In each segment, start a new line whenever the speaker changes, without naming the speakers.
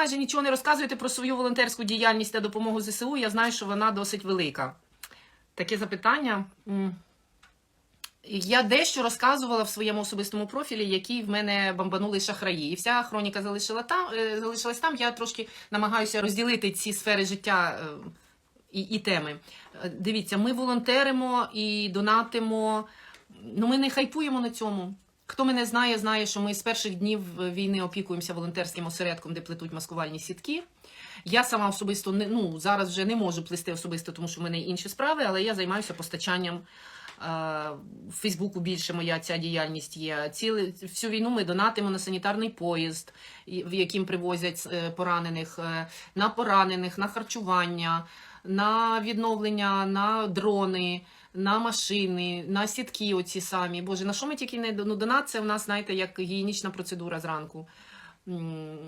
майже нічого не розказуєте про свою волонтерську діяльність та допомогу ЗСУ. Я знаю, що вона досить велика. Таке запитання. Я дещо розказувала в своєму особистому профілі, які в мене бомбанули шахраї. І вся хроніка залишила там, е, залишилась там. Я трошки намагаюся розділити ці сфери життя е, і, і теми. Е, Дивіться, ми волонтеримо і донатимо. Ну, ми не хайпуємо на цьому. Хто мене знає, знає, що ми з перших днів війни опікуємося волонтерським осередком, де плетуть маскувальні сітки. Я сама особисто не ну зараз вже не можу плести особисто, тому що в мене інші справи, але я займаюся постачанням. Е, В Фейсбуку більше моя ця діяльність є. Ціле всю війну ми донатимо на санітарний поїзд, в яким привозять е, поранених, е, на поранених, на харчування, на відновлення, на дрони, на машини, на сітки. Оці самі. Боже, на що ми тільки не ну, донат це в нас, знаєте, як гігієнічна процедура зранку.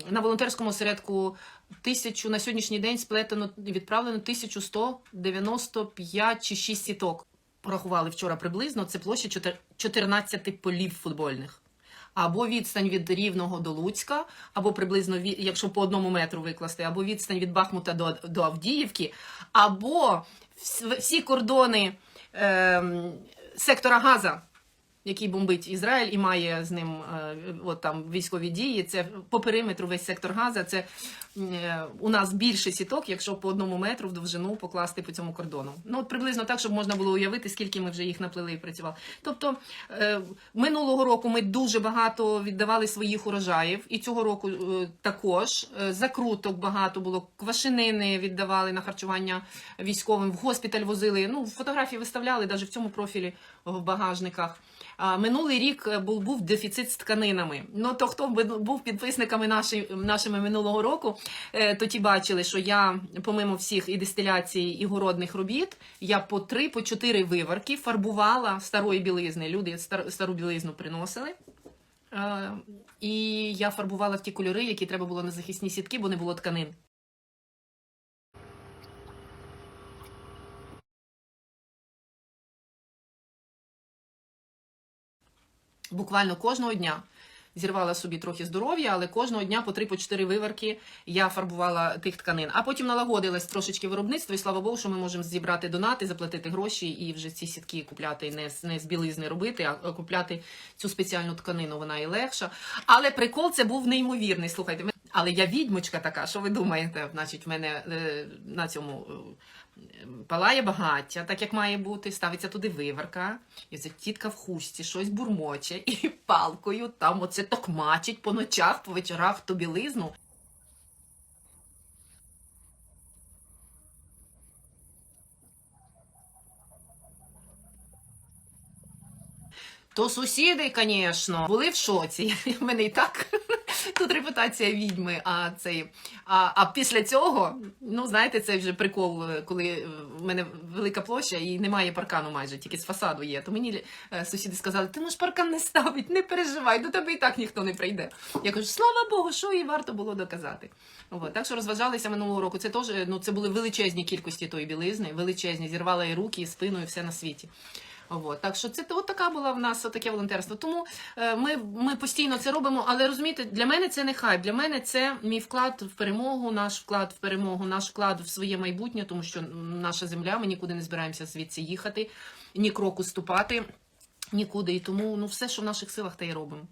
На волонтерському осередку тисячу на сьогоднішній день сплетено відправлено 1195 чи 6 сіток. Порахували вчора приблизно. Це площа чотир- 14 полів футбольних. Або відстань від Рівного до Луцька, або приблизно якщо по одному метру викласти, або відстань від Бахмута до, до Авдіївки, або всі кордони ем, сектора Газа, який бомбить Ізраїль і має з ним е, от там військові дії. Це по периметру весь сектор Газа. Це е, у нас більше сіток, якщо по одному метру в довжину покласти по цьому кордону. Ну от приблизно так, щоб можна було уявити, скільки ми вже їх наплели і працювали. Тобто е, минулого року ми дуже багато віддавали своїх урожаїв, і цього року також закруток багато було. Квашинини віддавали на харчування військовим. В госпіталь возили. Ну фотографії виставляли навіть в цьому профілі в багажниках. Минулий рік е, був, був дефіцит з тканинами. Ну то хто був підписниками наші, нашими минулого року, е, то ті бачили, що я, помимо всіх і дистиляції, і городних робіт, я по три, по чотири виварки фарбувала старої білизни. Люди стару білизну приносили. Е, І я фарбувала в ті кольори, які треба було на захисні сітки, бо не було тканин. Буквально кожного дня. Зірвала собі трохи здоров'я, але кожного дня по 3 по 4 виварки я фарбувала тих тканин. А потім налагодилось трошечки виробництво, і слава Богу, що ми можемо зібрати донати, заплатити гроші і вже ці сітки купляти не з не з білизни робити, а купляти цю спеціальну тканину. Вона і легша. Але прикол це був неймовірний. Слухайте, але я відьмочка така. Що ви думаєте? Значить, в мене е, на цьому. е, Палає багаття, так як має бути, ставиться туди виварка, і ця тітка в хусті щось бурмоче, і палкою там оце токмачить по ночах, по вечорах ту білизну. То сусіди, звісно, були в шоці. Мене і так тут репутація відьми. А цей а, а після цього, ну знаєте, це вже прикол, коли е, в мене велика площа і немає паркану майже, тільки з фасаду є. То мені е, сусіди сказали, ти можеш паркан не ставить, не переживай, до тебе і так ніхто не прийде. Я кажу, слава Богу, що їй варто було доказати. От, так що розважалися минулого року. Це теж ну це були величезні кількості тої білизни, величезні, зірвала і руки, і спину, і все на світі. От, так що це от така була в нас таке волонтерство. Тому е, ми, ми постійно це робимо, але розумієте, для мене це не хайп. Для мене це мій вклад в перемогу, наш вклад в перемогу, наш вклад в своє майбутнє, тому що наша земля, ми нікуди не збираємося звідси їхати, ні кроку ступати, нікуди. І тому ну все, що в наших силах, те й робимо.